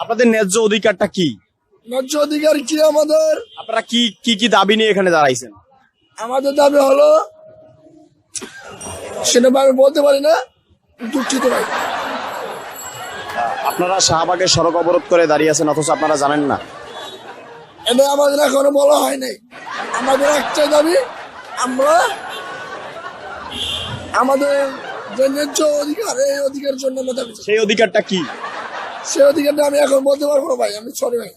আপনাদের ন্যায্য অধিকারটা কি? ন্যায্য অধিকার কি আমাদের? আপনারা কি কি কি দাবি নিয়ে এখানে দাঁড়াইছেন? আমাদের দাবি হলো সেটা আমি বলতে পারি না দুঃখিত ভাই। আপনারা শাহবাগে সড়ক অবরোধ করে দাঁড়িয়ে আছেন অথচ আপনারা জানেন না। এটা আমাদের এখনও বলা হয় নাই। আমাদের একটাই দাবি আমরা আমাদের যে ন্যায্য অধিকার এই অধিকারের জন্য আমরা দাবি সেই অধিকারটা কি? সেই অধিকারটা আমি এখন বলতে পারব না ভাই আমি সরি ভাই।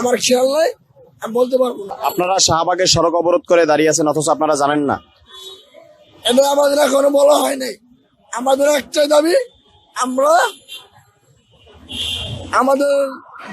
আমার খেয়াল নাই আমি বলতে পারব না। আপনারা শাহবাগে সড়ক অবরোধ করে দাঁড়িয়ে আছেন অথচ আপনারা জানেন না। এটা আমাদের এখনও বলা হয় নাই। আমাদের একটাই দাবি আমরা আমাদের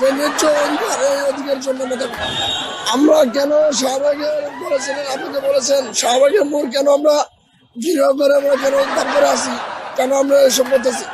যে ন্যায্য অধিকার এই অধিকারের জন্য আমরা কেন শাহবাগের বলেছিলেন আপনাকে বলেছেন শাহবাগের মোড় কেন আমরা ঘিরে করে আমরা কেন উদ্ধার করে আসি কেন আমরা এসব করতেছি?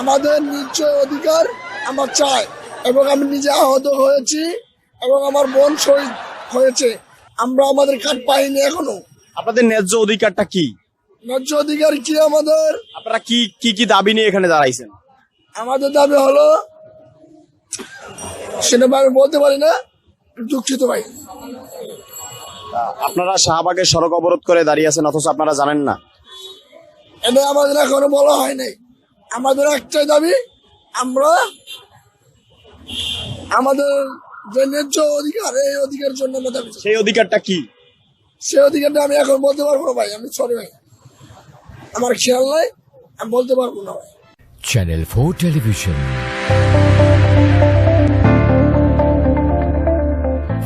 আমাদের ন্যায্য অধিকার আমরা চাই এবং আমি নিজে আহত হয়েছি এবং আমার বোন শহীদ হয়েছে। আমরা আমাদের কার্ড পাইনি এখনও। আপনাদের ন্যায্য অধিকারটা কি? ন্যায্য অধিকার কি আমাদের? আপনারা কি কি কি দাবি নিয়ে এখানে দাঁড়াইছেন? আমাদের দাবি হলো সেটা আমি বলতে পারি না দুঃখিত ভাই। আপনারা শাহবাগে সড়ক অবরোধ করে দাঁড়িয়ে আছেন অথচ আপনারা জানেন না। এটা আমাদের এখনও বলা হয় নাই। আমাদের একটাই দাবি আমরা আমাদের যে ন্যায্য অধিকার এই অধিকারের জন্য আমরা দাবি সেই অধিকারটা কি? সেই অধিকারটা আমি এখন বলতে পারব না ভাই আমি সরি ভাই। আমার খেয়াল নাই আমি বলতে পারব না ভাই। Channel four television